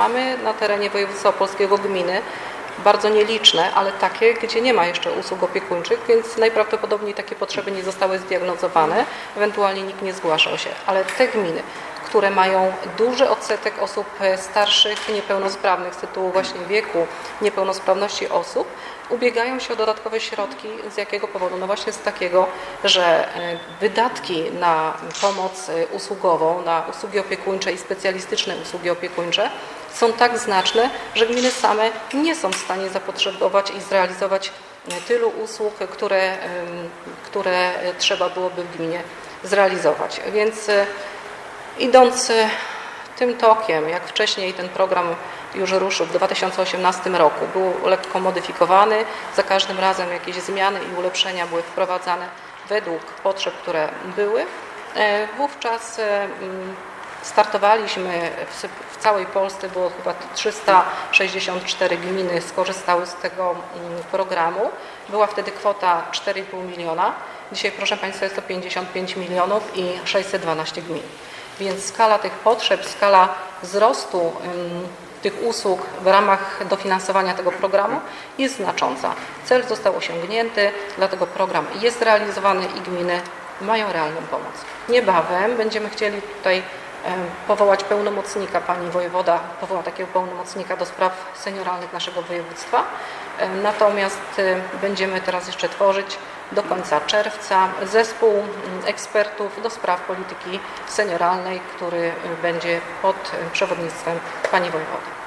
Mamy na terenie województwa opolskiego gminy, bardzo nieliczne, ale takie, gdzie nie ma jeszcze usług opiekuńczych, więc najprawdopodobniej takie potrzeby nie zostały zdiagnozowane, ewentualnie nikt nie zgłaszał się. Ale te gminy, które mają duży odsetek osób e, starszych, niepełnosprawnych z tytułu właśnie wieku, niepełnosprawności osób, ubiegają się o dodatkowe środki. Z jakiego powodu? No właśnie z takiego, że e, wydatki na pomoc e, usługową, na usługi opiekuńcze i specjalistyczne usługi opiekuńcze są tak znaczne, że gminy same nie są w stanie zapotrzebować i zrealizować tylu usług, które, które trzeba byłoby w gminie zrealizować. Więc idąc tym tokiem, jak wcześniej ten program już ruszył w 2018 roku, był lekko modyfikowany, za każdym razem jakieś zmiany i ulepszenia były wprowadzane według potrzeb, które były. E, Wówczas e, mm, startowaliśmy w, w całej Polsce, było chyba 364 gminy skorzystały z tego mm, programu. Była wtedy kwota 4,5 miliona. Dzisiaj, proszę Państwa, jest to 55 milionów i 612 gmin. Więc skala tych potrzeb, skala wzrostu tych usług w ramach dofinansowania tego programu jest znacząca. Cel został osiągnięty, dlatego program jest realizowany i gminy mają realną pomoc. Niebawem będziemy chcieli tutaj powołać pełnomocnika, pani wojewoda powoła takiego pełnomocnika do spraw senioralnych naszego województwa. Natomiast y, będziemy teraz jeszcze tworzyć do końca czerwca zespół ekspertów do spraw polityki senioralnej, który y, będzie pod y, przewodnictwem pani wojewody.